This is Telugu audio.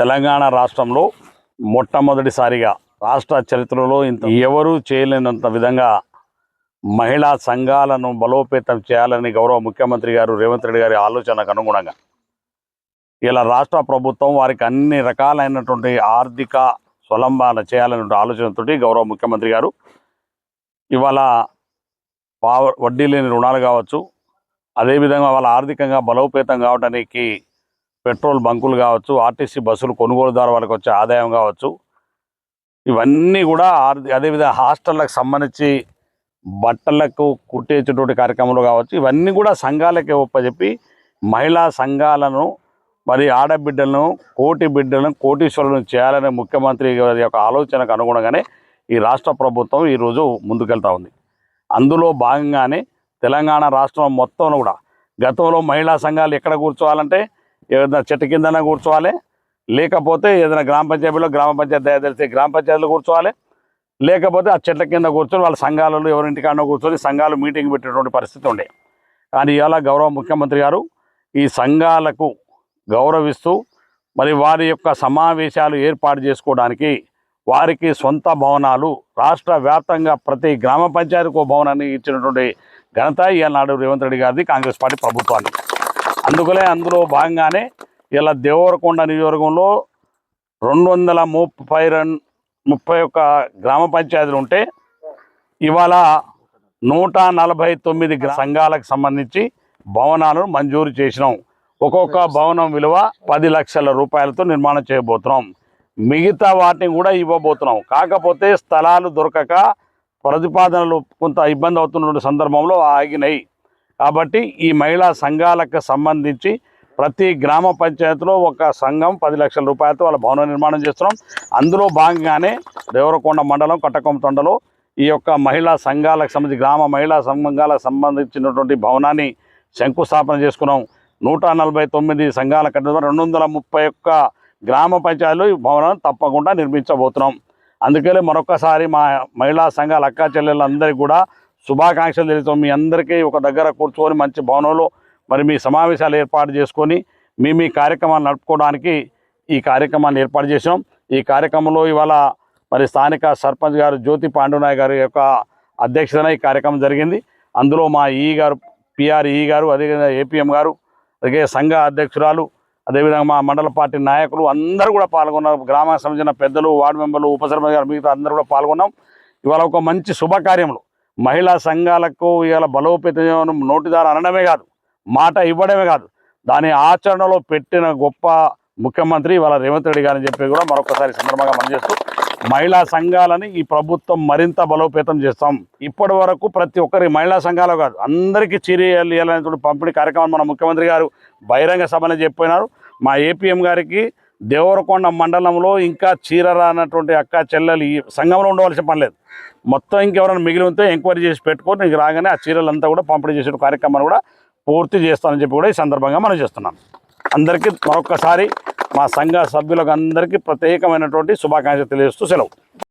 తెలంగాణ రాష్ట్రంలో మొట్టమొదటిసారిగా రాష్ట్ర చరిత్రలో ఇంత ఎవరూ చేయలేనంత విధంగా మహిళా సంఘాలను బలోపేతం చేయాలని గౌరవ ముఖ్యమంత్రి గారు రేవంత్ రెడ్డి గారి ఆలోచనకు అనుగుణంగా ఇలా రాష్ట్ర ప్రభుత్వం వారికి అన్ని రకాలైనటువంటి ఆర్థిక స్వలంబన చేయాలనే ఆలోచనతో గౌరవ ముఖ్యమంత్రి గారు ఇవాళ పావ వడ్డీ లేని రుణాలు కావచ్చు అదేవిధంగా వాళ్ళ ఆర్థికంగా బలోపేతం కావడానికి పెట్రోల్ బంకులు కావచ్చు ఆర్టీసీ బస్సులు కొనుగోలు ద్వారా వాళ్ళకి వచ్చే ఆదాయం కావచ్చు. ఇవన్నీ కూడా అదేవిధంగా హాస్టళ్ళకు సంబంధించి బట్టలకు కుట్టేసేటువంటి కార్యక్రమాలు కావచ్చు. ఇవన్నీ కూడా సంఘాలకే ఒప్పచెప్పి మహిళా సంఘాలను మరి ఆడబిడ్డలను కోటి బిడ్డలను కోటీశ్వరులను చేయాలనే ముఖ్యమంత్రి గారి యొక్క ఆలోచనకు అనుగుణంగానే ఈ రాష్ట్ర ప్రభుత్వం ఈరోజు ముందుకెళ్తా ఉంది. అందులో భాగంగానే తెలంగాణ రాష్ట్రం మొత్తం కూడా గతంలో మహిళా సంఘాలు ఎక్కడ కూర్చోవాలంటే ఏదైనా చెట్టు కిందన కూర్చోవాలి. లేకపోతే ఏదైనా గ్రామ పంచాయతీలో గ్రామ పంచాయతీ తెలిసి గ్రామ పంచాయతీలో కూర్చోవాలి. లేకపోతే ఆ చెట్ల కింద కూర్చొని వాళ్ళ సంఘాలలో ఎవరింటికాడో కూర్చొని సంఘాలు మీటింగ్ పెట్టేటువంటి పరిస్థితి ఉండే. కానీ ఇవాళ గౌరవ ముఖ్యమంత్రి గారు ఈ సంఘాలకు గౌరవిస్తూ మరి వారి యొక్క సమావేశాలు ఏర్పాటు చేసుకోవడానికి వారికి సొంత భవనాలు రాష్ట్ర వ్యాప్తంగా ప్రతి గ్రామ పంచాయతీకి భవనాన్ని ఇచ్చినటువంటి ఘనత ఈనాడు రేవంత్ రెడ్డి గారిది కాంగ్రెస్ పార్టీ ప్రభుత్వానికి. అందుకనే అందులో భాగంగానే ఇలా దేవరకొండ నియోజకవర్గంలో రెండు వందల ముప్పై రెండు ముప్పై ఒక్క గ్రామ పంచాయతీలు ఉంటే ఇవాళ నూట నలభై తొమ్మిది గ్రా- సంఘాలకు సంబంధించి భవనాలను మంజూరు చేసినాం. ఒక్కొక్క భవనం విలువ పది లక్షల రూపాయలతో నిర్మాణం చేయబోతున్నాం. మిగతా వాటిని కూడా ఇవ్వబోతున్నాం. కాకపోతే స్థలాలు దొరకక ప్రతిపాదనలు కొంత ఇబ్బంది అవుతున్న సందర్భంలో ఆగినాయి. కాబట్టి ఈ మహిళా సంఘాలకు సంబంధించి ప్రతి గ్రామ పంచాయతీలో ఒక సంఘం పది లక్షల రూపాయలతో వాళ్ళ భవన నిర్మాణం చేస్తున్నాం. అందులో భాగంగానే దేవరకొండ మండలం కట్టకొమ్మ తొండలో ఈ యొక్క మహిళా సంఘాలకు సంబంధించి గ్రామ మహిళా సంఘాలకు సంబంధించినటువంటి భవనాన్ని శంకుస్థాపన చేసుకున్నాం. నూట నలభై తొమ్మిది సంఘాల కట్టిన రెండు వందల ముప్పై ఒక్క గ్రామ పంచాయతీలు ఈ భవనం తప్పకుండా నిర్మించబోతున్నాం. అందుకనే మరొకసారి మా మహిళా సంఘాల అక్క చెల్లెళ్ళందరికీ కూడా శుభాకాంక్షలు తెలుస్తాం మీ అందరికీ ఒక దగ్గర కూర్చొని మంచి భవనంలో మరి మీ సమావేశాలు ఏర్పాటు చేసుకొని మీ మీ కార్యక్రమాలు నడుపుకోవడానికి ఈ కార్యక్రమాన్ని ఏర్పాటు చేసాం ఈ కార్యక్రమంలో ఇవాళ మరి స్థానిక సర్పంచ్ గారు జ్యోతి పాండునాయ్ గారి యొక్క అధ్యక్షతన ఈ కార్యక్రమం జరిగింది. అందులో మా ఈ గారు పిఆర్ ఈ గారు అదేవిధంగా ఏపీఎం గారు అలాగే సంఘ అధ్యక్షురాలు అదేవిధంగా మా మండల పార్టీ నాయకులు అందరూ కూడా పాల్గొన్నారు. గ్రామానికి సంబంధించిన పెద్దలు వార్డు మెంబర్లు ఉప సర్పంచ్ గారు మిగతా అందరూ కూడా పాల్గొన్నాం. ఇవాళ ఒక మంచి శుభకార్యములు మహిళా సంఘాలకు ఇవాళ బలోపేతం నోటి అనడమే కాదు మాట ఇవ్వడమే కాదు. దాని ఆచరణలో పెట్టిన గొప్ప ముఖ్యమంత్రి ఇవాళ రేవంత్ రెడ్డి గారని చెప్పి కూడా మరొకసారి సందర్భంగా మనం చేస్తూ మహిళా సంఘాలని ఈ ప్రభుత్వం మరింత బలోపేతం చేస్తాం. ఇప్పటి వరకు ప్రతి ఒక్కరి మహిళా సంఘాలు కాదు అందరికీ చీరలు ఇవ్వాలనేటువంటి పంపిణీ కార్యక్రమం మన ముఖ్యమంత్రి గారు బహిరంగ సభలో చెప్పినారు. మా ఏపీఎం గారికి దేవరకొండ మండలంలో ఇంకా చీర రానటువంటి అక్క చెల్లెలు ఈ సంఘంలో ఉండవలసిన పని లేదు. మొత్తం ఇంకెవరైనా మిగిలి ఉంటే ఎంక్వైరీ చేసి పెట్టుకొని నీకు రాగానే ఆ చీరలంతా కూడా పంపిణీ చేసే కార్యక్రమాన్ని కూడా పూర్తి చేస్తానని చెప్పి కూడా ఈ సందర్భంగా మనం చేస్తున్నాం. అందరికీ మరొకసారి మా సంఘ సభ్యులకు అందరికీ ప్రత్యేకమైనటువంటి శుభాకాంక్షలు తెలియజేస్తూ సెలవు.